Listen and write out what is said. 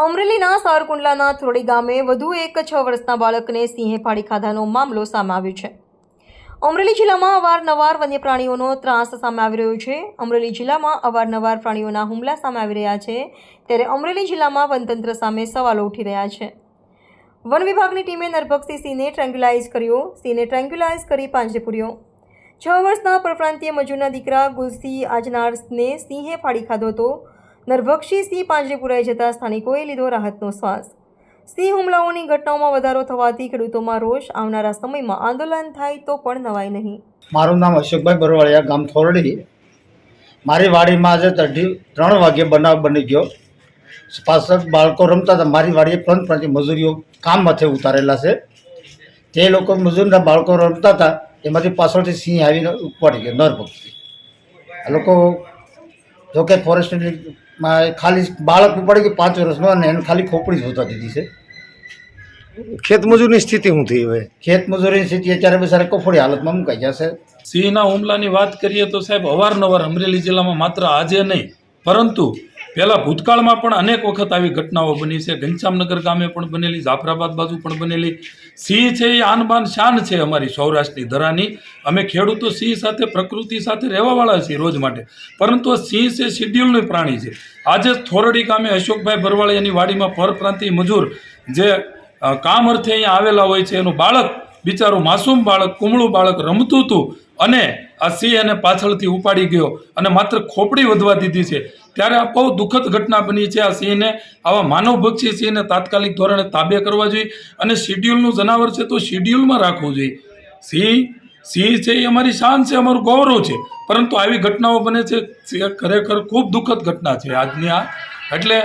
અમરેલીના સારકુંડલાના થોડી ગામે વધુ એક છ વર્ષના બાળકને સિંહે ફાડી ખાધાનો મામલો સામે આવ્યો છે. અમરેલી જિલ્લામાં અવારનવાર વન્ય પ્રાણીઓનો ત્રાસ સામે આવી રહ્યો છે. અમરેલી જિલ્લામાં અવારનવાર પ્રાણીઓના હુમલા સામે આવી રહ્યા છે. ત્યારે અમરેલી જિલ્લામાં વનતંત્ર સામે સવાલો ઉઠી રહ્યા છે. વન વિભાગની ટીમે નરભક્ષી સિંહને ટ્રેન્ગ્યુલાઇઝ કર્યો. સિંહને ટ્રેન્ગ્યુલાઇઝ કરી પાંજરે પૂર્યો. છ વર્ષના પરપ્રાંતીય મજૂરના દીકરા ગુલસી આજનારને સિંહે ફાડી ખાધો હતો. નરભક્ષી સિંહ પાંજરે પુરાઈ જતા સ્થાનિકોએ લીધો રાહતનો શ્વાસ. સિંહ હુમલાઓની ઘટનાઓમાં વધારો થવાથી ખેડૂતોમાં રોષ આવનારા સમયમાં આંદોલન થાય તો પણ નવાય નહીં. મારું નામ અશોકભાઈ બરવાળિયા, ગામ થોરડી. મારી વાડીમાં આજે તઢી ત્રણ વાગે બનાવ બની ગયો. પાછળ બાળકો રમતા હતા. મારી વાડીએ ત્રણ પાંચ મજૂરીઓ કામ માથે ઉતારેલા છે. તે લોકો મજૂરના બાળકો રમતા હતા. એમાંથી પાછળથી સિંહ આવીને ઉપાડી ગયો નર પક્ષી આ લોકો જોકે ફોરેસ્ટમાં ખાલી બાળક ઉપાડી ગયું પાંચ વર્ષનો અને એને ખાલી ખોપડી જોતા દીધી છે. ખેતમજૂરની સ્થિતિ શું થઈ હવે? ખેતમજૂરની સ્થિતિ અત્યારે બિચારા કફોડી હાલતમાં મુકાઈ જશે સિંહના હુમલાની વાત કરીએ તો સાહેબ અવારનવાર અમરેલી જિલ્લામાં માત્ર આજે નહીં પરંતુ પહેલાં ભૂતકાળમાં પણ અનેક વખત આવી ઘટનાઓ બની છે. ઘનશ્યામનગર ગામે પણ બનેલી, જાફરાબાદ બાજુ પણ બનેલી. સિંહ છે એ આનબાન શાન છે અમારી સૌરાષ્ટ્રની ધરાની. અમે ખેડૂતો સિંહ સાથે, પ્રકૃતિ સાથે રહેવાવાળા છીએ રોજ માટે. પરંતુ સિંહ છે શિડ્યુલનું પ્રાણી છે. આજે થોરડી ગામે અશોકભાઈ બરવાળિયાની વાડીમાં પરપ્રાંતિય મજૂર જે કામ અર્થે અહીંયા આવેલા હોય છે, એનું બાળક, બિચારું માસૂમ બાળક, કુમળું બાળક રમતું હતું અને આ સિંહ એને પાછળથી ઉપાડી ગયો અને માત્ર ખોપડી વધવા દીધી છે. ત્યારે આ બહુ દુઃખદ ઘટના બની છે આ સિંહને. આવા માનવભક્ષી સિંહને તાત્કાલિક ધોરણે તાબે કરવા જોઈએ અને શિડ્યુલનું જનાવર છે તો શિડ્યુલમાં રાખવું જોઈએ. સિંહ સિંહ છે એ અમારી શાન છે, અમારું ગૌરવ છે. પરંતુ આવી ઘટનાઓ બને છે, ખરેખર ખૂબ દુઃખદ ઘટના છે આજની આ. એટલે